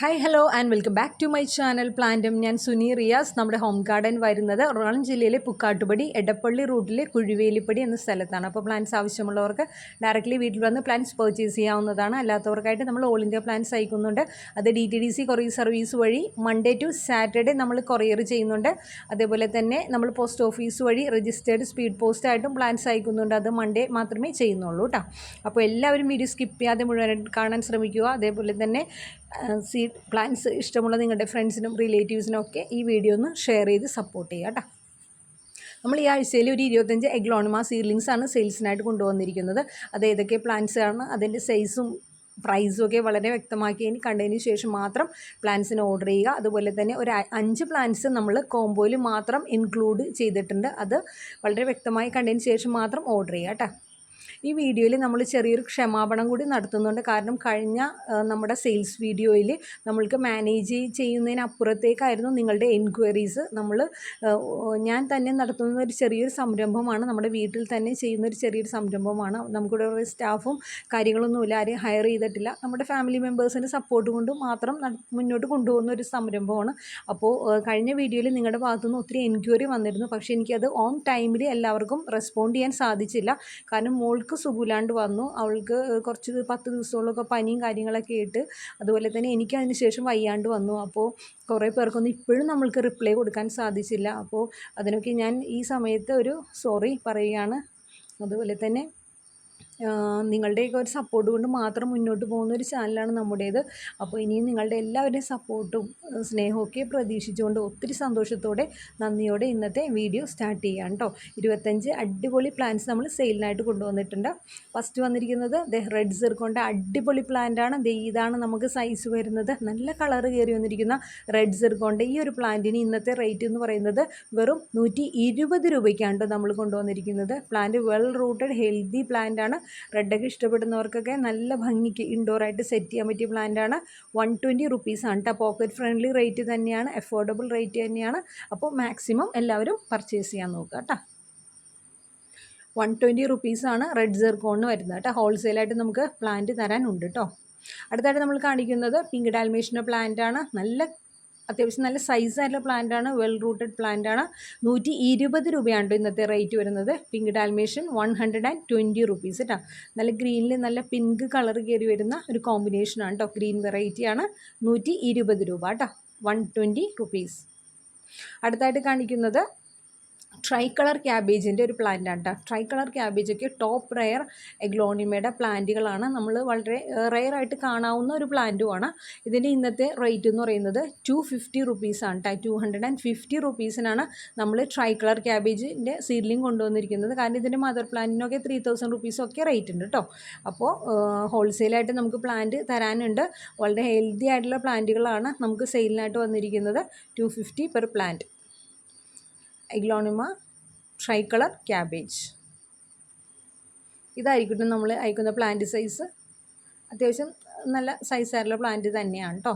Hi hello and welcome back to my channel പ്ലാന്റും ഞാൻ സുനി റിയാസ് നമ്മുടെ ഹോം ഗാർഡൻ വരുന്നത് എറണാകുളം ജില്ലയിലെ പുക്കാട്ടുപടി എടപ്പള്ളി റൂട്ടിലെ കുഴിവേലിപ്പടി എന്ന സ്ഥലത്താണ്. അപ്പോൾ പ്ലാന്റ്സ് ആവശ്യമുള്ളവർക്ക് ഡയറക്റ്റ്ലി വീട്ടിൽ വന്ന് പ്ലാന്റ്സ് പർച്ചേസ് ചെയ്യാവുന്നതാണ്. അല്ലാത്തവർക്കായിട്ട് നമ്മൾ ഓൾ ഇന്ത്യ പ്ലാന്റ്സ് അയക്കുന്നുണ്ട്. അത് D T D C courier service വഴി മൺഡേ ടു സാറ്റർഡേ നമ്മൾ കൊറിയർ ചെയ്യുന്നുണ്ട്. അതേപോലെ തന്നെ നമ്മൾ പോസ്റ്റ് ഓഫീസ് വഴി രജിസ്റ്റേർഡ് സ്പീഡ് പോസ്റ്റ് ആയിട്ടും പ്ലാന്റ്സ് അയക്കുന്നുണ്ട്. അത് മൺഡേ മാത്രമേ ചെയ്യുന്നുള്ളൂ കേട്ടോ അപ്പോൾ എല്ലാവരും വീഡിയോ സ്കിപ്പ് ചെയ്യാതെ മുഴുവൻ കാണാൻ ശ്രമിക്കുക. അതേപോലെ തന്നെ സീഡ് പ്ലാന്റ്സ് ഇഷ്ടമുള്ള നിങ്ങളുടെ ഫ്രണ്ട്സിനും റിലേറ്റീവ്സിനും ഒക്കെ ഈ വീഡിയോ ഒന്ന് ഷെയർ ചെയ്ത് സപ്പോർട്ട് ചെയ്യുക കേട്ടോ നമ്മൾ ഈ ആഴ്ചയിൽ ഒരു ഇരുപത്തഞ്ച് എഗ്ലോണിമ സീഡ്ലിങ്സ് ആണ് സെയിൽസിനായിട്ട് കൊണ്ടുവന്നിരിക്കുന്നത്. അത് ഏതൊക്കെ പ്ലാന്റ്സ് ആണ് അതിന്റെ സൈസും പ്രൈസും ഒക്കെ വളരെ വ്യക്തമാക്കിയതിന് കണ്ടതിന് ശേഷം മാത്രം പ്ലാൻസിന് ഓർഡർ ചെയ്യുക. അതുപോലെ തന്നെ ഒരു അഞ്ച് പ്ലാൻസ് നമ്മൾ കോംബോയിൽ മാത്രം ഇൻക്ലൂഡ് ചെയ്തിട്ടുണ്ട്. അത് വളരെ വ്യക്തമായി കണ്ടതിന് ശേഷം മാത്രം ഓർഡർ ചെയ്യുക കേട്ടോ ഈ വീഡിയോയിൽ നമ്മൾ ചെറിയൊരു ക്ഷമാപണം കൂടി നടത്തുന്നുണ്ട്. കാരണം കഴിഞ്ഞ നമ്മുടെ സെയിൽസ് വീഡിയോയിൽ നമ്മൾക്ക് മാനേജ് ചെയ്യുന്നതിനപ്പുറത്തേക്കായിരുന്നു നിങ്ങളുടെ എൻക്വയറീസ് നമ്മൾ ഞാൻ തന്നെ നടത്തുന്ന ഒരു ചെറിയൊരു സംരംഭമാണ്. നമ്മുടെ വീട്ടിൽ തന്നെ ചെയ്യുന്ന ഒരു ചെറിയൊരു സംരംഭമാണ്. നമുക്കിവിടെ സ്റ്റാഫും കാര്യങ്ങളൊന്നുമില്ല. ആരെയും ഹയർ ചെയ്തിട്ടില്ല. നമ്മുടെ ഫാമിലി മെമ്പേഴ്സിന്റെ സപ്പോർട്ട് കൊണ്ട് മാത്രം മുന്നോട്ട് കൊണ്ടുപോകുന്ന ഒരു സംരംഭമാണ്. അപ്പോൾ കഴിഞ്ഞ വീഡിയോയിൽ നിങ്ങളുടെ ഭാഗത്തുനിന്ന് ഒത്തിരി എൻക്വയറി വന്നിരുന്നു. പക്ഷേ എനിക്കത് ഓൺ ടൈമിൽ എല്ലാവർക്കും റെസ്പോണ്ട് ചെയ്യാൻ സാധിച്ചില്ല. കാരണം മോൾക്ക് സുഖമില്ലാണ്ട് വന്നു. അവൾക്ക് കുറച്ച് പത്ത് ദിവസത്തോളമൊക്കെ പനിയും കാര്യങ്ങളൊക്കെ ആയിട്ട് അതുപോലെ തന്നെ എനിക്ക് അതിന് ശേഷം വയ്യാണ്ട് വന്നു. അപ്പോൾ കുറേ പേർക്കൊന്നും ഇപ്പോഴും നമ്മൾക്ക് റിപ്ലൈ കൊടുക്കാൻ സാധിച്ചില്ല. അപ്പോൾ അതിനൊക്കെ ഞാൻ ഈ സമയത്ത് ഒരു സോറി പറയുകയാണ്. അതുപോലെ തന്നെ നിങ്ങളുടെയൊക്കെ ഒരു സപ്പോർട്ട് കൊണ്ട് മാത്രം മുന്നോട്ട് പോകുന്ന ഒരു ചാനലാണ് നമ്മുടേത്. അപ്പോൾ ഇനിയും നിങ്ങളുടെ എല്ലാവരുടെയും സപ്പോർട്ടും സ്നേഹമൊക്കെ പ്രതീക്ഷിച്ചുകൊണ്ട് ഒത്തിരി സന്തോഷത്തോടെ നന്ദിയോടെ ഇന്നത്തെ വീഡിയോ സ്റ്റാർട്ട് ചെയ്യാം കേട്ടോ ഇരുപത്തഞ്ച് അടിപൊളി പ്ലാന്റ്സ് നമ്മൾ സെയിലിനായിട്ട് കൊണ്ടുവന്നിട്ടുണ്ട്. ഫസ്റ്റ് വന്നിരിക്കുന്നത് റെഡ് സിർക്കോണ്ട അടിപൊളി പ്ലാന്റാണ് ഇതാണ് നമുക്ക് സൈസ് വരുന്നത്. നല്ല കളർ കയറി വന്നിരിക്കുന്ന റെഡ് സിർക്കോണ്ട ഈ ഒരു പ്ലാന്റിന് ഇന്നത്തെ റേറ്റ് എന്ന് പറയുന്നത് വെറും നൂറ്റി ഇരുപത് രൂപയ്ക്കാണ് നമ്മൾ കൊണ്ടുവന്നിരിക്കുന്നത്. Plant well rooted healthy plant ആണ്. റെഡൊക്കെ ഇഷ്ടപ്പെടുന്നവർക്കൊക്കെ നല്ല ഭംഗിക്ക് ഇൻഡോറായിട്ട് സെറ്റ് ചെയ്യാൻ പറ്റിയ പ്ലാന്റ് ആണ്. വൺ ട്വന്റി റുപ്പീസാണ് കേട്ടോ പോക്കറ്റ് ഫ്രണ്ട്ലി റേറ്റ് തന്നെയാണ്. അഫോർഡബിൾ റേറ്റ് തന്നെയാണ്. അപ്പോൾ മാക്സിമം എല്ലാവരും പർച്ചേസ് ചെയ്യാൻ നോക്കുക കേട്ടോ വൺ ട്വന്റി റുപ്പീസാണ് റെഡ് സെർക്കോണിന് വരുന്നത് കേട്ടോ ഹോൾസെയിലായിട്ട് നമുക്ക് പ്ലാന്റ് തരാനുണ്ട് കേട്ടോ അടുത്തായിട്ട് നമ്മൾ കാണിക്കുന്നത് പിങ്ക് ഡാൽമേഷന്റെ പ്ലാന്റ് ആണ്. നല്ല അത്യാവശ്യം നല്ല സൈസായിട്ടുള്ള പ്ലാന്റാണ് വെൽ റൂട്ടഡ് പ്ലാന്റാണ് നൂറ്റി ഇരുപത് രൂപയാണ് ഇന്നത്തെ റേറ്റ് വരുന്നത്. Pink dalmatian one hundred and twenty rupees കേട്ടോ നല്ല ഗ്രീനിൽ നല്ല പിങ്ക് കളർ കയറി വരുന്ന ഒരു കോമ്പിനേഷനാണ് കേട്ടോ ഗ്രീൻ വെറൈറ്റിയാണ് നൂറ്റി ഇരുപത് രൂപ കേട്ടോ വൺ ട്വന്റി റുപ്പീസ് അടുത്തായിട്ട് കാണിക്കുന്നത് ട്രൈ കളർ ക്യാബേജിന്റെ ഒരു പ്ലാന്റ് ആണ് കേട്ടോ ട്രൈ കളർ ക്യാബേജൊക്കെ ടോപ്പ് റെയർ എഗ്ലോണിമയുടെ പ്ലാന്റുകളാണ് നമ്മൾ വളരെ റെയറായിട്ട് കാണാവുന്ന ഒരു പ്ലാന്റുമാണ്. ഇതിന്റെ ഇന്നത്തെ റേറ്റ് എന്ന് പറയുന്നത് ടു ഫിഫ്റ്റി റുപ്പീസാണ് കേട്ടോ ടു ഹൺഡ്രഡ് ആൻഡ് ഫിഫ്റ്റി റുപ്പീസിനാണ് നമ്മൾ ട്രൈ കളർ ക്യാബേജിന്റെ സീഡ്ലിംഗ് കൊണ്ടുവന്നിരിക്കുന്നത്. കാരണം ഇതിന്റെ മദർ പ്ലാന്റിനൊക്കെ ത്രീ തൗസൻഡ് റുപ്പീസൊക്കെ റേറ്റ് ഉണ്ട് കേട്ടോ അപ്പോൾ ഹോൾസെയിലായിട്ട് നമുക്ക് പ്ലാന്റ് തരാനുണ്ട്. വളരെ ഹെൽത്തി ആയിട്ടുള്ള പ്ലാന്റുകളാണ് നമുക്ക് സെയിലിനായിട്ട് വന്നിരിക്കുന്നത് two fifty per plant aglaonema tri colour cabbage. ഇതായിരിക്കട്ടെ നമ്മൾ അയക്കുന്ന പ്ലാന്റ് സൈസ് അത്യാവശ്യം നല്ല സൈസായിട്ടുള്ള പ്ലാന്റ് തന്നെയാണ് കേട്ടോ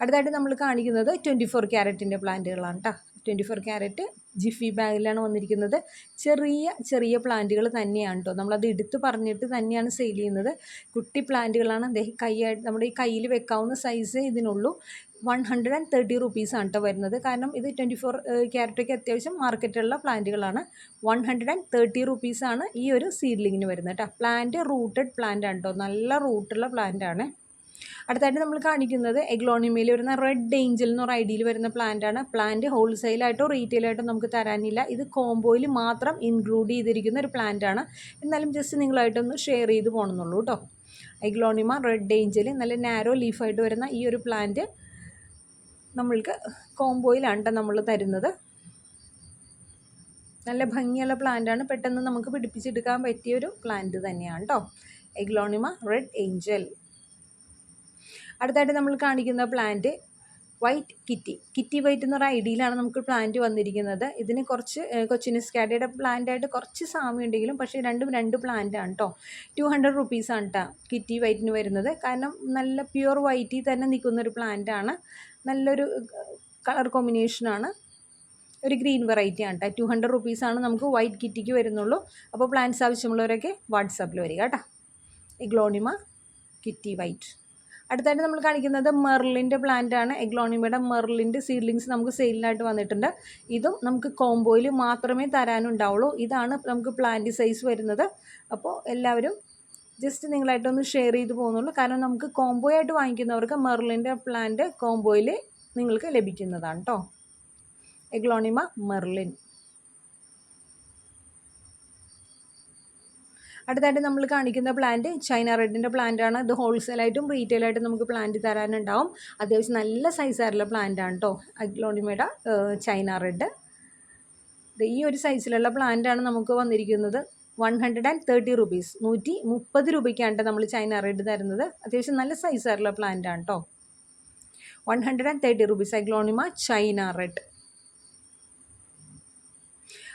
അടുത്തായിട്ട് നമ്മൾ കാണിക്കുന്നത് ട്വന്റി ഫോർ ക്യാരറ്റിന്റെ പ്ലാന്റുകളാണ് കേട്ടോ ട്വന്റി ഫോർ ക്യാരറ്റ് ജിഫി ബാഗിലാണ് വന്നിരിക്കുന്നത്. ചെറിയ ചെറിയ പ്ലാന്റുകൾ തന്നെയാണ് കേട്ടോ നമ്മളത് എടുത്ത് പറഞ്ഞിട്ട് തന്നെയാണ് സെയിൽ ചെയ്യുന്നത്. കുട്ടി പ്ലാന്റുകളാണ്. അദ്ദേഹം കൈയായിട്ട് നമ്മുടെ ഈ കയ്യിൽ വെക്കാവുന്ന സൈസ് ഇതിനുള്ളൂ. വൺ ഹൺഡ്രഡ് ആൻഡ് തേർട്ടി റുപ്പീസാണ് കേട്ടോ വരുന്നത്. കാരണം ഇത് ട്വന്റി ഫോർ ക്യാരറ്റൊക്കെ അത്യാവശ്യം മാർക്കറ്റുള്ള പ്ലാന്റുകളാണ്. വൺ ഹൺഡ്രഡ് ആൻഡ് തേർട്ടി റുപ്പീസാണ് ഈ ഒരു സീഡ്ലിങ്ങിന് വരുന്നത് കേട്ടോ പ്ലാന്റ് റൂട്ടഡ് പ്ലാന്റ് ആണ് കേട്ടോ നല്ല റൂട്ടുള്ള പ്ലാന്റ് ആണ് അടുത്തായിട്ട് നമ്മൾ കാണിക്കുന്നത് എഗ്ലോണിമയിൽ വരുന്ന റെഡ് ഏഞ്ചൽ എന്ന് പറയുന്ന ഐഡിയിൽ വരുന്ന പ്ലാന്റ് ആണ്. പ്ലാന്റ് ഹോൾസെയിലായിട്ടോ റീറ്റെയിലായിട്ടോ നമുക്ക് തരാനില്ല. ഇത് കോംബോയിൽ മാത്രം ഇൻക്ലൂഡ് ചെയ്തിരിക്കുന്ന ഒരു പ്ലാന്റ് ആണ്. എന്നാലും ജസ്റ്റ് നിങ്ങളായിട്ടൊന്ന് ഷെയർ ചെയ്ത് പോകണമെന്നുള്ളൂ കേട്ടോ എഗ്ലോണിമ റെഡ് ഏഞ്ചൽ നല്ല നാരോ ലീഫായിട്ട് വരുന്ന ഈ ഒരു പ്ലാന്റ് നമ്മൾക്ക് കോംബോയിലാണ് നമ്മൾ തരുന്നത്. നല്ല ഭംഗിയുള്ള പ്ലാന്റാണ് പെട്ടെന്ന് നമുക്ക് പിടിപ്പിച്ചെടുക്കാൻ പറ്റിയ ഒരു പ്ലാന്റ് തന്നെയാണ് കേട്ടോ എഗ്ലോണിമ റെഡ് ഏഞ്ചൽ അടുത്തായിട്ട് നമ്മൾ കാണിക്കുന്ന plant white kitty kitty white എന്ന് പറയുന്ന ഐഡിയിലാണ് നമുക്ക് പ്ലാന്റ് വന്നിരിക്കുന്നത്. ഇതിന് കുറച്ച് കൊച്ചിന് സ്കാഡിയുടെ പ്ലാന്റായിട്ട് കുറച്ച് സാമ്യം ഉണ്ടെങ്കിലും പക്ഷേ രണ്ടും രണ്ട് പ്ലാന്റ് ആണ് കേട്ടോ ടു ഹൺഡ്രഡ് റുപ്പീസാണ് കേട്ടോ കിറ്റി വൈറ്റിന് വരുന്നത്. കാരണം നല്ല പ്യുവർ വൈറ്റിൽ തന്നെ നിൽക്കുന്ന ഒരു പ്ലാന്റ് ആണ്. നല്ലൊരു കളർ കോമ്പിനേഷനാണ് ഒരു ഗ്രീൻ വെറൈറ്റി ആണ് കേട്ടോ ടു ഹൺഡ്രഡ് റുപ്പീസാണ് നമുക്ക് വൈറ്റ് കിറ്റിക്ക് വരുന്നുള്ളൂ. അപ്പോൾ പ്ലാന്റ്സ് ആവശ്യമുള്ളവരൊക്കെ വാട്സാപ്പിൽ വരിക കേട്ടോ ഇഗ്ലോണിമ കിറ്റി വൈറ്റ് അടുത്തായിട്ട് നമ്മൾ കാണിക്കുന്നത് മെർലിന്റെ പ്ലാന്റ് ആണ്. എഗ്ലോണിമയുടെ മെർലിന്റെ സീഡ്ലിങ്സ് നമുക്ക് സെയിലിനായിട്ട് വന്നിട്ടുണ്ട്. ഇതും നമുക്ക് കോംബോയിൽ മാത്രമേ തരാനുണ്ടാവുള്ളൂ. ഇതാണ് നമുക്ക് പ്ലാന്റ് സൈസ് വരുന്നത്. അപ്പോൾ എല്ലാവരും ജസ്റ്റ് നിങ്ങളായിട്ടൊന്ന് ഷെയർ ചെയ്ത് പോകുന്നുള്ളൂ. കാരണം നമുക്ക് കോംബോ ആയിട്ട് വാങ്ങിക്കുന്നവർക്ക് മെർലിന്റെ പ്ലാന്റ് കോംബോയിൽ നിങ്ങൾക്ക് ലഭിക്കുന്നതാണ് കേട്ടോ എഗ്ലോണിമ മെർലിൻ. അടുത്തായിട്ട് നമ്മൾ കാണിക്കുന്ന പ്ലാന്റ് ചൈന റെഡിന്റെ പ്ലാന്റ് ആണ്. ഇത് ഹോൾസെയിലായിട്ടും റീറ്റെയിലായിട്ടും നമുക്ക് പ്ലാന്റ് തരാനുണ്ടാവും. അത്യാവശ്യം നല്ല സൈസായിട്ടുള്ള പ്ലാന്റാണ് കേട്ടോ അഗ്ലോണിമയുടെ ചൈന റെഡ് ഈ ഒരു സൈസിലുള്ള പ്ലാന്റ് ആണ് നമുക്ക് വന്നിരിക്കുന്നത്. One hundred and thirty rupees നൂറ്റി മുപ്പത് രൂപയ്ക്കാണ് നമ്മൾ ചൈന റെഡ് തരുന്നത്. അത്യാവശ്യം നല്ല സൈസായിട്ടുള്ള പ്ലാന്റാണ് കേട്ടോ one hundred and thirty rupees aglaonema China red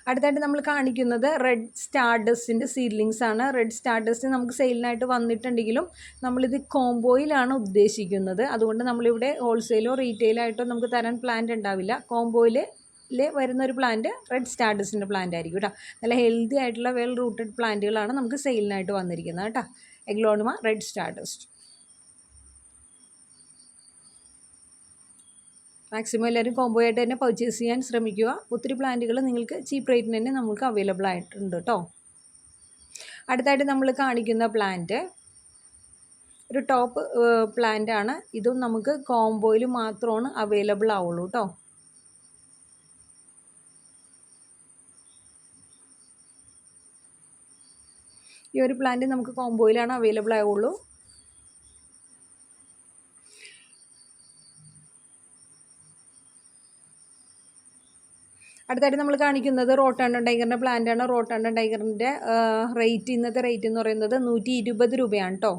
അടുത്തായിട്ട് നമ്മൾ കാണിക്കുന്നത് റെഡ് സ്റ്റാർഡസ്റ്റിന്റെ സീഡ്ലിങ്സ് ആണ്. റെഡ് സ്റ്റാർഡസ്റ്റ് നമുക്ക് സെയിലിനായിട്ട് വന്നിട്ടുണ്ടെങ്കിലും നമ്മളിത് കോംബോയിലാണ് ഉദ്ദേശിക്കുന്നത്. അതുകൊണ്ട് നമ്മളിവിടെ ഹോൾസെയിലോ റീറ്റെയിലായിട്ടോ നമുക്ക് തരാൻ പ്ലാന്റ് ഉണ്ടാവില്ല. കോംബോയിൽ വരുന്ന ഒരു പ്ലാന്റ് റെഡ് സ്റ്റാർഡസിന്റെ പ്ലാന്റ് ആയിരിക്കും കേട്ടോ നല്ല ഹെൽത്തി ആയിട്ടുള്ള വെൽ റൂട്ടഡ് പ്ലാന്റുകളാണ് നമുക്ക് സെയിലിനായിട്ട് വന്നിരിക്കുന്നത് കേട്ടോ എഗ്ലോണിമ റെഡ് സ്റ്റാർഡസ്റ്റ് മാക്സിമം എല്ലാവരും കോംബോ ആയിട്ട് തന്നെ പർച്ചേസ് ചെയ്യാൻ ശ്രമിക്കുക. ഒത്തിരി പ്ലാന്റുകൾ നിങ്ങൾക്ക് ചീപ്പ് റേറ്റിന് തന്നെ നമുക്ക് അവൈലബിൾ ആയിട്ടുണ്ട് കേട്ടോ അടുത്തായിട്ട് നമ്മൾ കാണിക്കുന്ന പ്ലാന്റ് ഒരു ടോപ്പ് പ്ലാന്റ് ആണ്. ഇതും നമുക്ക് കോംബോയിൽ മാത്രമാണ് അവൈലബിൾ ആവുള്ളൂ കേട്ടോ ഈ ഒരു പ്ലാന്റ് നമുക്ക് കോംബോയിലാണ് അവൈലബിൾ ആവുള്ളൂ. അടുത്തായിട്ട് നമ്മൾ കാണിക്കുന്നത് റോട്ടാണ്ടൻ ടൈഗറിന്റെ പ്ലാന്റാണ്. റോട്ടാണ്ടൻ ടൈഗറിന്റെ റേറ്റ് ഇന്നത്തെ റേറ്റ് എന്ന് പറയുന്നത് നൂറ്റി ഇരുപത് രൂപയാണ് കേട്ടോ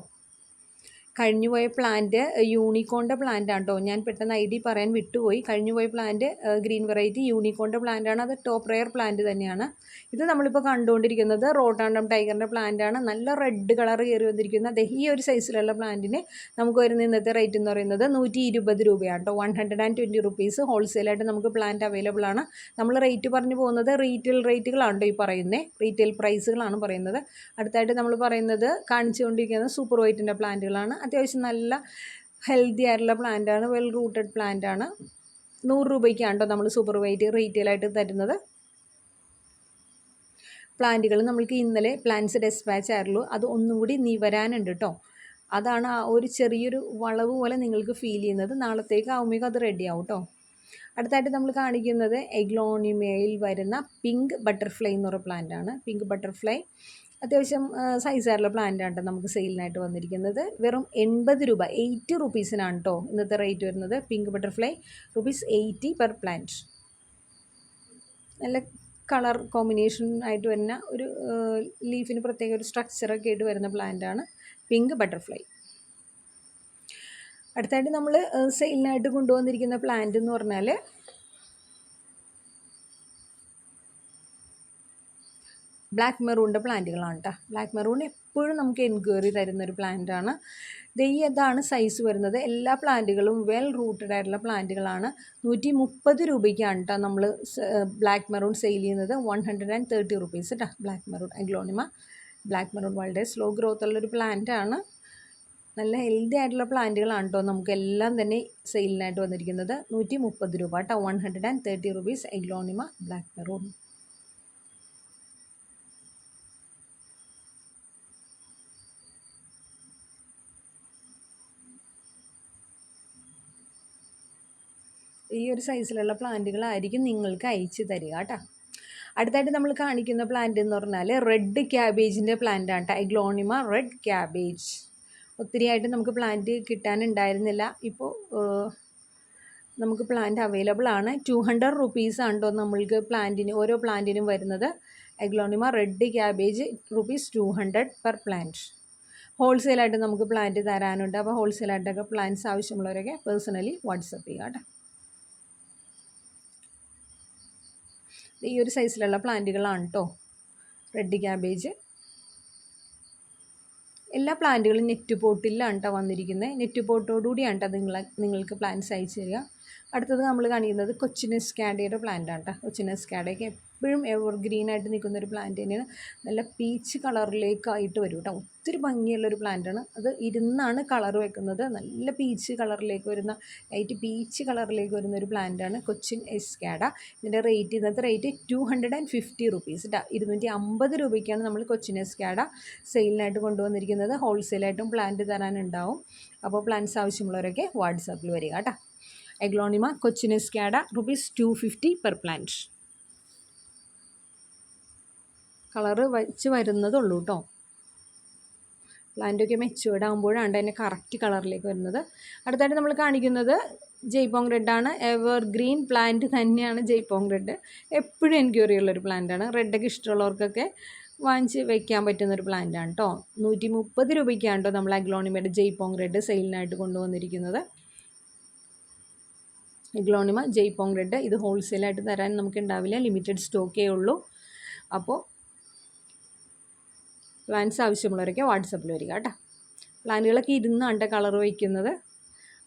കഴിഞ്ഞുപോയ പ്ലാന്റ് യൂണിക്കോണിന്റെ പ്ലാന്റ് ആണ് കേട്ടോ ഞാൻ പെട്ടെന്ന് ഐ ഡി പറയാൻ വിട്ടുപോയി. കഴിഞ്ഞുപോയ പ്ലാന്റ് ഗ്രീൻ വെറൈറ്റി യൂണിക്കോണിന്റെ പ്ലാന്റ് ആണ്. അത് ടോപ്പ് റെയർ പ്ലാന്റ് തന്നെയാണ്. ഇത് നമ്മളിപ്പോൾ കണ്ടുകൊണ്ടിരിക്കുന്നത് റോട്ടാണ്ടം ടൈഗറിന്റെ പ്ലാന്റ് ആണ്. നല്ല റെഡ് കളർ കയറി വന്നിരിക്കുന്ന ദേ ഈ ഒരു സൈസിലുള്ള പ്ലാന്റിന് നമുക്ക് വരുന്ന ഇന്നത്തെ റേറ്റ് എന്ന് പറയുന്നത് നൂറ്റി ഇരുപത് രൂപയാണ് കേട്ടോ one hundred and twenty rupees ഹോൾസെയിലായിട്ട് നമുക്ക് പ്ലാന്റ് അവൈലബിൾ ആണ്. നമ്മൾ റേറ്റ് പറഞ്ഞു പോകുന്നത് റീറ്റെയിൽ റേറ്റുകളാണ് കേട്ടോ ഈ പറയുന്നത് റീറ്റെയിൽ പ്രൈസുകളാണ് പറയുന്നത്. അടുത്തായിട്ട് നമ്മൾ പറയുന്നത് കാണിച്ചുകൊണ്ടിരിക്കുന്നത് സൂപ്പർ വൈറ്റിന്റെ പ്ലാന്റുകളാണ് അത്യാവശ്യം നല്ല ഹെൽത്തി ആയിട്ടുള്ള പ്ലാന്റാണ് വെൽ റൂട്ടഡ് പ്ലാന്റാണ് നൂറ് രൂപയ്ക്കാണ് കേട്ടോ നമ്മൾ സൂപ്പർ വൈറ്റ് റീറ്റെയിലായിട്ട് തരുന്നത്. പ്ലാന്റുകൾ നമ്മൾക്ക് ഇന്നലെ പ്ലാന്റ്സ് ഡെസ്പാച്ച് ആയുള്ളൂ അത് ഒന്നും കൂടി നിവരാനുണ്ട് കേട്ടോ അതാണ് ആ ഒരു ചെറിയൊരു വളവ് പോലെ നിങ്ങൾക്ക് ഫീൽ ചെയ്യുന്നത്. നാളത്തേക്ക് ആവുമ്പോഴേക്കും അത് റെഡിയാവും കേട്ടോ അടുത്തായിട്ട് നമ്മൾ കാണിക്കുന്നത് എഗ്ലോണിമയിൽ വരുന്ന പിങ്ക് ബട്ടർഫ്ലൈ എന്ന് പറയുന്ന പ്ലാന്റ് ആണ്. പിങ്ക് ബട്ടർഫ്ലൈ അത്യാവശ്യം സൈസായിട്ടുള്ള പ്ലാന്റാണ് കേട്ടോ നമുക്ക് സെയിലിനായിട്ട് വന്നിരിക്കുന്നത്. വെറും എൺപത് രൂപ എയ്റ്റി റുപ്പീസിനാണ് കേട്ടോ ഇന്നത്തെ റേറ്റ് വരുന്നത്. Pink butterfly rupees eighty per plant നല്ല കളർ കോമ്പിനേഷൻ ആയിട്ട് വരുന്ന ഒരു ലീഫിന് പ്രത്യേക ഒരു സ്ട്രക്ചറൊക്കെ ആയിട്ട് വരുന്ന പ്ലാന്റാണ് പിങ്ക് ബട്ടർഫ്ലൈ. അടുത്തായിട്ട് നമ്മൾ സെയിലിനായിട്ട് കൊണ്ടുവന്നിരിക്കുന്ന പ്ലാന്റ് എന്ന് പറഞ്ഞാൽ ബ്ലാക്ക് മെറൂണിന്റെ പ്ലാന്റുകളാണ് കേട്ടോ ബ്ലാക്ക് മെറൂൺ എപ്പോഴും നമുക്ക് എൻക്വയറി തരുന്ന ഒരു പ്ലാന്റാണ് ഇതാണ് സൈസ് വരുന്നത്. എല്ലാ പ്ലാന്റുകളും വെൽ റൂട്ടഡ് ആയിട്ടുള്ള പ്ലാന്റുകളാണ് നൂറ്റി മുപ്പത് രൂപയ്ക്കാണ് കേട്ടോ നമ്മൾ ബ്ലാക്ക് മെറൂൺ സെയിൽ ചെയ്യുന്നത്. One hundred and thirty rupees കേട്ടോ black maroon aglaonema black maroon വളരെ സ്ലോ ഗ്രോത്ത് ഉള്ളൊരു പ്ലാന്റാണ് നല്ല ഹെൽത്തി ആയിട്ടുള്ള പ്ലാന്റുകളാണ് കേട്ടോ നമുക്ക് എല്ലാം തന്നെ സെയിലിനായിട്ട് വന്നിരിക്കുന്നത് നൂറ്റി മുപ്പത് രൂപ കേട്ടോ. One hundred and thirty rupees aglaonema black maroon ഈ ഒരു സൈസിലുള്ള പ്ലാന്റുകളായിരിക്കും നിങ്ങൾക്ക് അയച്ചു തരിക കേട്ടോ. അടുത്തായിട്ട് നമ്മൾ കാണിക്കുന്ന പ്ലാന്റ് എന്ന് പറഞ്ഞാൽ റെഡ് ക്യാബേജിന്റെ പ്ലാന്റ് ആണ് എഗ്ലോണിമ റെഡ് ക്യാബേജ് ഒത്തിരിയായിട്ട് നമുക്ക് പ്ലാന്റ് കിട്ടാനുണ്ടായിരുന്നില്ല. ഇപ്പോൾ നമുക്ക് പ്ലാന്റ് അവൈലബിൾ ആണ്. ടു ഹൺഡ്രഡ് റുപ്പീസ് ആണ്ടോ നമ്മൾക്ക് പ്ലാന്റിന് ഓരോ പ്ലാന്റിനും വരുന്നത്. Aglaonema red cabbage rupees two hundred per plant ഹോൾസെയിലായിട്ട് നമുക്ക് പ്ലാന്റ് തരാനുണ്ട്. അപ്പോൾ ഹോൾസെയിലായിട്ടൊക്കെ പ്ലാന്റ്സ് ആവശ്യമുള്ളവരൊക്കെ പേഴ്സണലി വാട്സപ്പ് ചെയ്യുക കേട്ടോ. ഈ ഒരു സൈസിലുള്ള പ്ലാന്റുകളാണ് കേട്ടോ റെഡ് ക്യാബേജ് എല്ലാ പ്ലാന്റുകളും നെറ്റ് പോട്ടിലാണ് കേട്ടോ വന്നിരിക്കുന്നത്. നെറ്റ് പോട്ടോടുകൂടിയാണ് കേട്ടോ നിങ്ങൾ നിങ്ങൾക്ക് പ്ലാന്റ്സ് അയച്ചു തരിക. അടുത്തത് നമ്മൾ കാണിക്കുന്നത് കൊച്ചിനസ് കാഡയുടെ പ്ലാന്റ് ആണ് കേട്ടോ കൊച്ചിനസ് കാഡയൊക്കെ എപ്പോഴും എവർഗ്രീൻ ആയിട്ട് നിൽക്കുന്ന ഒരു പ്ലാന്റ് തന്നെയാണ്. നല്ല പീച്ച് കളറിലേക്കായിട്ട് വരും കേട്ടോ ഒത്തിരി ഭംഗിയുള്ള ഭംഗിയുള്ളൊരു പ്ലാന്റാണ് അത് ഇരുന്നാണ് കളർ വെക്കുന്നത്. നല്ല പീച്ച് കളറിലേക്ക് വരുന്ന ലൈറ്റ് പീച്ച് കളറിലേക്ക് വരുന്ന ഒരു പ്ലാന്റാണ് കൊച്ചിൻ എസ്കാഡ ഇതിന്റെ റേറ്റ് ഇന്നത്തെ rate two hundred and fifty rupees കേട്ടോ ഇരുന്നൂറ്റി അമ്പത് രൂപയ്ക്കാണ് നമ്മൾ കൊച്ചിൻ എസ്കാഡ സെയിലിനായിട്ട് കൊണ്ടുവന്നിരിക്കുന്നത്. ഹോൾസെയിലായിട്ടും പ്ലാന്റ് തരാനുണ്ടാവും. അപ്പോൾ പ്ലാന്റ്സ് ആവശ്യമുള്ളവരൊക്കെ വാട്സാപ്പിൽ വരിക കേട്ടോ aglaonema Cochin Escada rupees two fifty per plant colour വെച്ച് വരുന്നതുള്ളൂ കേട്ടോ പ്ലാന്റൊക്കെ മെച്ചുവേർഡ് ആകുമ്പോഴാണ് അതിന്റെ കറക്റ്റ് കളറിലേക്ക് വരുന്നത്. അടുത്തായിട്ട് നമ്മൾ കാണിക്കുന്നത് ജയ്പോങ് റെഡാണ് എവർ ഗ്രീൻ പ്ലാന്റ് തന്നെയാണ് ജയ്പോങ് റെഡ് എപ്പോഴും എൻക്വയറി ഉള്ളൊരു പ്ലാന്റാണ് റെഡൊക്കെ ഇഷ്ടമുള്ളവർക്കൊക്കെ വാങ്ങിച്ച് വെക്കാൻ പറ്റുന്നൊരു പ്ലാന്റാണ് കേട്ടോ നൂറ്റി മുപ്പത് രൂപയ്ക്കാണ് കേട്ടോ നമ്മൾ അഗ്ലോണിമയുടെ ജയ്പോങ് റെഡ് സെയിലിനായിട്ട് കൊണ്ടുവന്നിരിക്കുന്നത്. അഗ്ലോണിമ ജയ്പോങ് റെഡ് ഇത് ഹോൾസെയിലായിട്ട് തരാൻ നമുക്ക് ഉണ്ടാവില്ല. ലിമിറ്റഡ് സ്റ്റോക്കേ ഉള്ളൂ. അപ്പോൾ പ്ലാൻസ് ആവശ്യമുള്ളവരൊക്കെ വാട്സപ്പിൽ വരിക കേട്ടോ. പ്ലാന്റുകളൊക്കെ ഇരുന്നാണ് കളർ വയ്ക്കുന്നത്.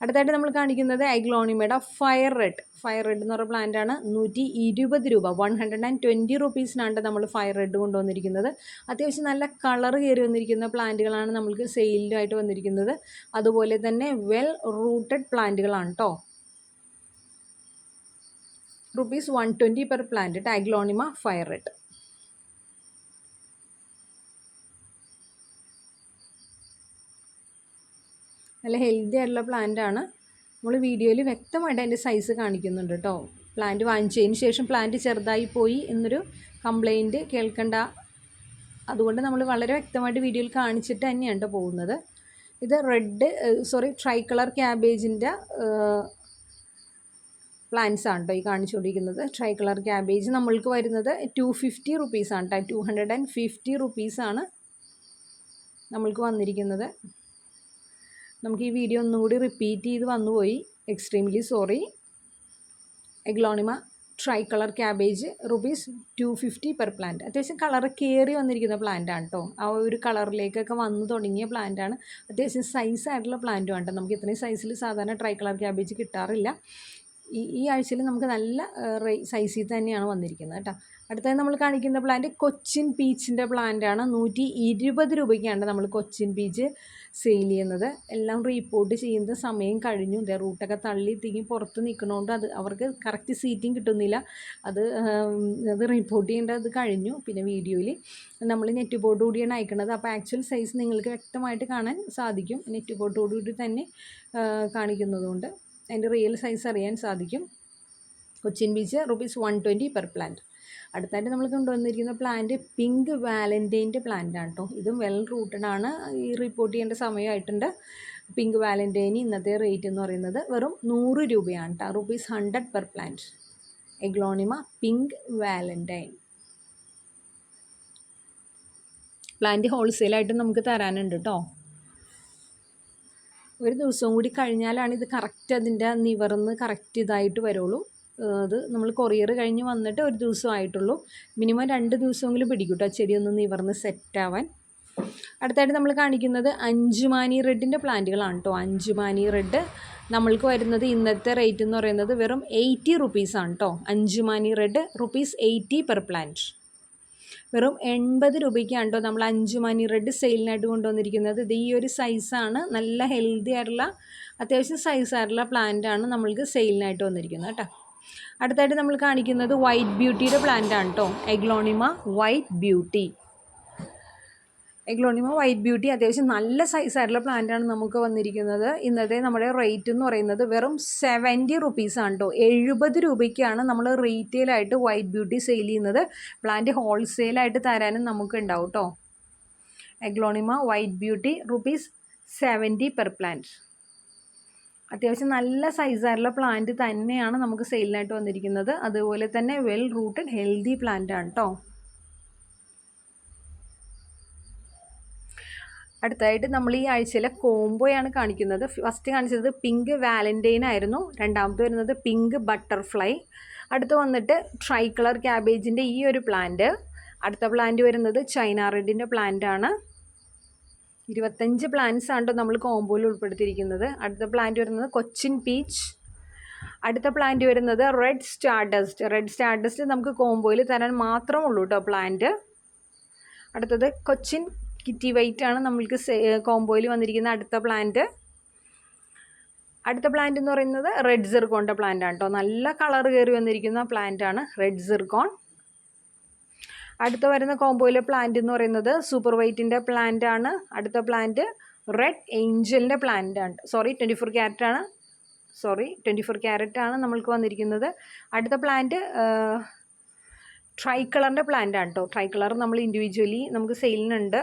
അടുത്തായിട്ട് നമ്മൾ കാണിക്കുന്നത് ഐഗ്ലോണിമയുടെ ഫയർ റെഡ് ഫയർ റെഡ് എന്ന് പറഞ്ഞ പ്ലാന്റാണ് നൂറ്റി ഇരുപത് രൂപ. വൺ ഹൺഡ്രഡ് ആൻഡ് ട്വന്റി റുപ്പീസിനാണ് നമ്മൾ ഫയർ റെഡ് കൊണ്ടുവന്നിരിക്കുന്നത്. അത്യാവശ്യം നല്ല കളർ കയറി വന്നിരിക്കുന്ന പ്ലാന്റുകളാണ് നമ്മൾക്ക് സെയിലായിട്ട് വന്നിരിക്കുന്നത്. അതുപോലെ തന്നെ വെൽ റൂട്ടഡ് പ്ലാന്റുകളാണ് കേട്ടോ rupees one twenty per plant ടാഗ്ലോണിമ fire red നല്ല ഹെൽത്തി ആയിട്ടുള്ള പ്ലാന്റ് ആണ്. നമ്മൾ വീഡിയോയിൽ വ്യക്തമായിട്ട് അതിന്റെ സൈസ് കാണിക്കുന്നുണ്ട് കേട്ടോ പ്ലാന്റ് വാങ്ങിച്ചതിന് ശേഷം പ്ലാന്റ് ചെറുതായി പോയി എന്നൊരു കംപ്ലൈന്റ് കേൾക്കണ്ട. അതുകൊണ്ട് നമ്മൾ വളരെ വ്യക്തമായിട്ട് വീഡിയോയിൽ കാണിച്ചിട്ട് തന്നെയാണ് കേട്ടോ പോകുന്നത്. ഇത് റെഡ് സോറി ട്രൈ കളർ ക്യാബേജിന്റെ പ്ലാന്റ്സ് ആണ് കേട്ടോ ഈ കാണിച്ചുകൊണ്ടിരിക്കുന്നത് ട്രൈ കളർ ക്യാബേജ് നമ്മൾക്ക് വരുന്നത് ടു ഫിഫ്റ്റി റുപ്പീസാണ് കേട്ടോ ടു ഹൺഡ്രഡ് ആൻഡ് ഫിഫ്റ്റി റുപ്പീസാണ് നമ്മൾക്ക് വന്നിരിക്കുന്നത്. നമുക്ക് ഈ വീഡിയോ ഒന്നും കൂടി റിപ്പീറ്റ് ചെയ്ത് വന്നുപോയി. Extremely sorry aglaonema tri colour cabbage rupees two fifty per plant അത്യാവശ്യം കളർ കയറി വന്നിരിക്കുന്ന പ്ലാന്റ് ആണ് കേട്ടോ ആ ഒരു കളറിലേക്കൊക്കെ വന്നു തുടങ്ങിയ പ്ലാന്റ് ആണ്. അത്യാവശ്യം സൈസ് ആയിട്ടുള്ള പ്ലാന്റും ആണ് നമുക്ക് ഇത്രയും സൈസിൽ സാധാരണ ട്രൈ കളർ ക്യാബേജ് കിട്ടാറില്ല. ഈ ഈ ആഴ്ചയിൽ നമുക്ക് നല്ല സൈസിൽ തന്നെയാണ് വന്നിരിക്കുന്നത് കേട്ടോ അടുത്തത് നമ്മൾ കാണിക്കുന്ന പ്ലാന്റ് കൊച്ചിൻ പീച്ചിന്റെ പ്ലാന്റാണ് നൂറ്റി ഇരുപത് രൂപയ്ക്കാണ് നമ്മൾ കൊച്ചിൻ പീച്ച് സെയിൽ ചെയ്യുന്നത്. എല്ലാം റീപ്പോർട്ട് ചെയ്യുന്ന സമയം കഴിഞ്ഞു. ഇതേ റൂട്ടൊക്കെ തള്ളി തിങ്ങി പുറത്ത് നിൽക്കണോണ്ട് അത് അവർക്ക് കറക്റ്റ് സീറ്റിംഗ് കിട്ടുന്നില്ല. അത് അത് റിപ്പോർട്ട് ചെയ്യേണ്ടത് കഴിഞ്ഞു. പിന്നെ വീഡിയോയിൽ നമ്മൾ നെറ്റ് ബോർഡ് കൂടിയാണ് അയക്കുന്നത് അപ്പോൾ ആക്ച്വൽ സൈസ് നിങ്ങൾക്ക് വ്യക്തമായിട്ട് കാണാൻ സാധിക്കും. നെറ്റ് ബോർഡോടുകൂടി തന്നെ കാണിക്കുന്നതുകൊണ്ട്. അതിന്റെ റിയൽ സൈസ് അറിയാൻ സാധിക്കും. Cochin beach rupees one twenty per plant അടുത്തായിട്ട് നമ്മൾ കൊണ്ടുവന്നിരിക്കുന്ന പ്ലാന്റ് പിങ്ക് വാലന്റൈന്റെ പ്ലാന്റ് ആണ് കേട്ടോ ഇതും വെൽ റൂട്ടഡ് ആണ്. ഈ റിപ്പോർട്ട് ചെയ്യേണ്ട സമയമായിട്ടുണ്ട്. പിങ്ക് വാലന്റൈന് ഇന്നത്തെ റേറ്റ് എന്ന് പറയുന്നത് വെറും നൂറ് രൂപയാണ് കേട്ടോ rupees hundred per plant aglaonema pink valentine plant ഹോൾസെയിലായിട്ട് നമുക്ക് തരാനുണ്ട് കേട്ടോ ഒരു ദിവസവും കൂടി കഴിഞ്ഞാലാണ് ഇത് കറക്റ്റ് അതിന്റെ നിവർന്ന് കറക്റ്റ് ഇതായിട്ട് വരുള്ളൂ. അത് നമ്മൾ കൊറിയർ കഴിഞ്ഞ് വന്നിട്ട് ഒരു ദിവസം ആയിട്ടുള്ളൂ മിനിമം രണ്ട് ദിവസമെങ്കിലും പിടിക്കും കേട്ടോ ചെടി ഒന്ന് നിവർന്ന് സെറ്റാവാൻ. അടുത്തായിട്ട് നമ്മൾ കാണിക്കുന്നത് അഞ്ചുമാനി റെഡിന്റെ പ്ലാന്റുകളാണ് കേട്ടോ അഞ്ചുമാനി റെഡ് നമ്മൾക്ക് വരുന്നത് ഇന്നത്തെ റേറ്റ് എന്ന് പറയുന്നത് വെറും എയ്റ്റി റുപ്പീസാണ് കേട്ടോ Anchumani red rupees eighty per plant. വെറും എൺപത് രൂപയ്ക്കാണ് കേട്ടോ നമ്മൾ അഞ്ചുമാനി റെഡ് സെയിലിനായിട്ട് കൊണ്ടുവന്നിരിക്കുന്നത്. ഇത് ഈ ഒരു സൈസാണ് നല്ല ഹെൽത്തി ആയിട്ടുള്ള അത്യാവശ്യം സൈസായിട്ടുള്ള പ്ലാന്റാണ് നമ്മൾക്ക് സെയിലിനായിട്ട് വന്നിരിക്കുന്നത് കേട്ടോ അടുത്തായിട്ട് നമ്മൾ കാണിക്കുന്നത് വൈറ്റ് ബ്യൂട്ടിയുടെ പ്ലാന്റ് ആണ് കേട്ടോ aglaonema white beauty aglaonema white beauty അത്യാവശ്യം നല്ല സൈസ് ആയിട്ടുള്ള പ്ലാന്റ് ആണ് നമുക്ക് വന്നിരിക്കുന്നത്. ഇന്നത്തെ നമ്മുടെ റേറ്റ് എന്ന് പറയുന്നത് വെറും സെവന്റി റുപ്പീസാണ് കേട്ടോ എഴുപത് രൂപയ്ക്കാണ് നമ്മൾ റീറ്റെയിലായിട്ട് വൈറ്റ് ബ്യൂട്ടി സെയിൽ ചെയ്യുന്നത്. പ്ലാന്റ് ഹോൾസെയിലായിട്ട് തരാനും നമുക്ക് ഉണ്ടാവും കേട്ടോ aglaonema white beauty rupees seventy per plant അത്യാവശ്യം നല്ല സൈസായിട്ടുള്ള പ്ലാന്റ് തന്നെയാണ് നമുക്ക് സെയിലിനായിട്ട് വന്നിരിക്കുന്നത്. അതുപോലെ തന്നെ വെൽ റൂട്ടഡ് ഹെൽത്തി പ്ലാന്റ് ആണ് കേട്ടോ അടുത്തായിട്ട് നമ്മൾ ഈ ആഴ്ചയിലെ കോംബോയാണ് കാണിക്കുന്നത്. ഫസ്റ്റ് കാണിച്ചത് പിങ്ക് വാലന്റൈൻ ആയിരുന്നു. രണ്ടാമത് വരുന്നത് പിങ്ക് ബട്ടർഫ്ലൈ അടുത്ത് വന്നിട്ട് ട്രൈ കളർ ക്യാബേജിന്റെ ഈ ഒരു പ്ലാന്റ് അടുത്ത പ്ലാന്റ് വരുന്നത് ചൈന റെഡിന്റെ പ്ലാന്റ് ആണ്. ഇരുപത്തഞ്ച് പ്ലാന്റ്സ് ആണ് നമ്മൾ കോമ്പോയിൽ ഉൾപ്പെടുത്തിയിരിക്കുന്നത്. അടുത്ത പ്ലാന്റ് വരുന്നത് കൊച്ചിൻ പീച്ച് അടുത്ത പ്ലാന്റ് വരുന്നത് റെഡ് സ്റ്റാർഡസ്റ്റ് റെഡ് സ്റ്റാർഡസ്റ്റ് നമുക്ക് കോമ്പോയിൽ തരാൻ മാത്രമേ ഉള്ളൂ കേട്ടോ പ്ലാന്റ് അടുത്തത് കൊച്ചിൻ കിറ്റി വൈറ്റ് ആണ് നമ്മൾക്ക് കോമ്പോയിൽ വന്നിരിക്കുന്ന അടുത്ത പ്ലാന്റ് അടുത്ത പ്ലാന്റ് എന്ന് പറയുന്നത് റെഡ് സിർക്കോണിന്റെ പ്ലാന്റ് ആണ് കേട്ടോ നല്ല കളർ കയറി വന്നിരിക്കുന്ന പ്ലാന്റ് ആണ് റെഡ് സിർക്കോൺ അടുത്ത വരുന്ന കോംബോയിലെ പ്ലാന്റ് എന്ന് പറയുന്നത് സൂപ്പർ വൈറ്റിന്റെ പ്ലാന്റ് ആണ്. അടുത്ത പ്ലാന്റ് റെഡ് ഏഞ്ചലിന്റെ പ്ലാന്റ് ആണ്. സോറി ട്വന്റി ഫോർ ക്യാരറ്റ് ആണ്. സോറി ട്വന്റി ഫോർ ക്യാരറ്റ് ആണ് നമ്മൾക്ക് വന്നിരിക്കുന്നത്. അടുത്ത പ്ലാന്റ് ട്രൈ കളറിന്റെ പ്ലാന്റ് ആണ് കേട്ടോ ട്രൈ കളർ നമ്മൾ ഇൻഡിവിജ്വലി നമുക്ക് സെയിലിനുണ്ട്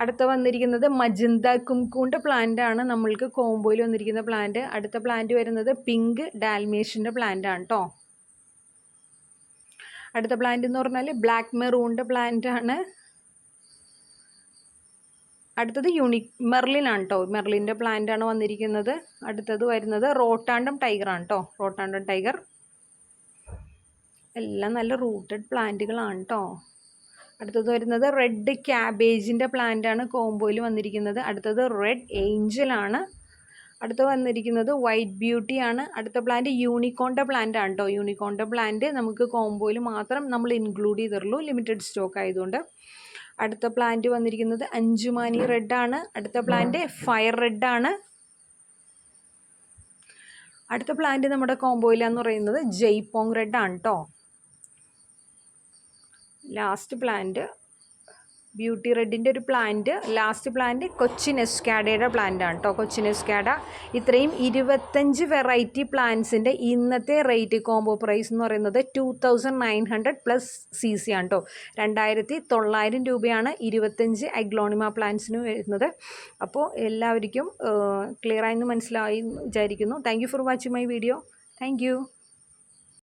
അടുത്ത വന്നിരിക്കുന്നത് മജന്ത കുംകൂന്റെ പ്ലാന്റ് ആണ് നമ്മൾക്ക് കോംബോയിൽ വന്നിരിക്കുന്ന പ്ലാന്റ് അടുത്ത പ്ലാന്റ് വരുന്നത് പിങ്ക് ഡാൽമേഷ്യന്റെ പ്ലാന്റ് ആണ് കേട്ടോ അടുത്ത പ്ലാന്റ് എന്ന് പറഞ്ഞാൽ ബ്ലാക്ക് മെറൂണിന്റെ പ്ലാന്റ് ആണ്. അടുത്തത് യൂണിക് മെർലിനാണ് കേട്ടോ മെർലിന്റെ ആണ് വന്നിരിക്കുന്നത്. അടുത്തത് വരുന്നത് റോട്ടാണ്ടം ടൈഗർ ആണ് കേട്ടോ റോട്ടാണ്ടം ടൈഗർ എല്ലാം നല്ല റൂട്ടഡ് പ്ലാന്റുകളാണ് കേട്ടോ അടുത്തത് വരുന്നത് റെഡ് ക്യാബേജിന്റെ ആണ് കോംബോയിൽ വന്നിരിക്കുന്നത്. അടുത്തത് റെഡ് ഏഞ്ചലാണ് അടുത്ത വന്നിരിക്കുന്നത് വൈറ്റ് ബ്യൂട്ടി ആണ്. അടുത്ത പ്ലാന്റ് യൂണിക്കോണിന്റെ പ്ലാന്റ് ആണ് കേട്ടോ യൂണിക്കോണിന്റെ പ്ലാന്റ് നമുക്ക് കോംബോയിൽ മാത്രം നമ്മൾ ഇൻക്ലൂഡ് ചെയ്തിട്ടുള്ളൂ. ലിമിറ്റഡ് സ്റ്റോക്ക് ആയതുകൊണ്ട്. അടുത്ത പ്ലാന്റ് വന്നിരിക്കുന്നത് അഞ്ചുമാനി റെഡ് ആണ്. അടുത്ത പ്ലാന്റ് ഫയർ റെഡ് ആണ്. അടുത്ത പ്ലാന്റ് നമ്മുടെ കോംബോയിലെന്ന് പറയുന്നത് ജയ്പോങ് റെഡ് ആണ് കേട്ടോ ലാസ്റ്റ് പ്ലാന്റ് ബ്യൂട്ടി റെഡിന്റെ ഒരു പ്ലാന്റ് ലാസ്റ്റ് പ്ലാന്റ് കൊച്ചിൻ എസ്കാഡയുടെ പ്ലാന്റ് ആണ് കേട്ടോ കൊച്ചിൻ എസ്കാഡ ഇത്രയും ഇരുപത്തഞ്ച് വെറൈറ്റി പ്ലാന്റ്സിന്റെ ഇന്നത്തെ റേറ്റ് കോംബോ പ്രൈസ് എന്ന് പറയുന്നത് two thousand nine hundred plus C C ആണ് കേട്ടോ രണ്ടായിരത്തി തൊള്ളായിരം രൂപയാണ് ഇരുപത്തഞ്ച് അഗ്ലോണിമ പ്ലാന്റ്സിന് വരുന്നത്. അപ്പോൾ എല്ലാവർക്കും ക്ലിയർ ആയെന്ന് മനസ്സിലായി വിചാരിക്കുന്നു. Thank for watching my video thank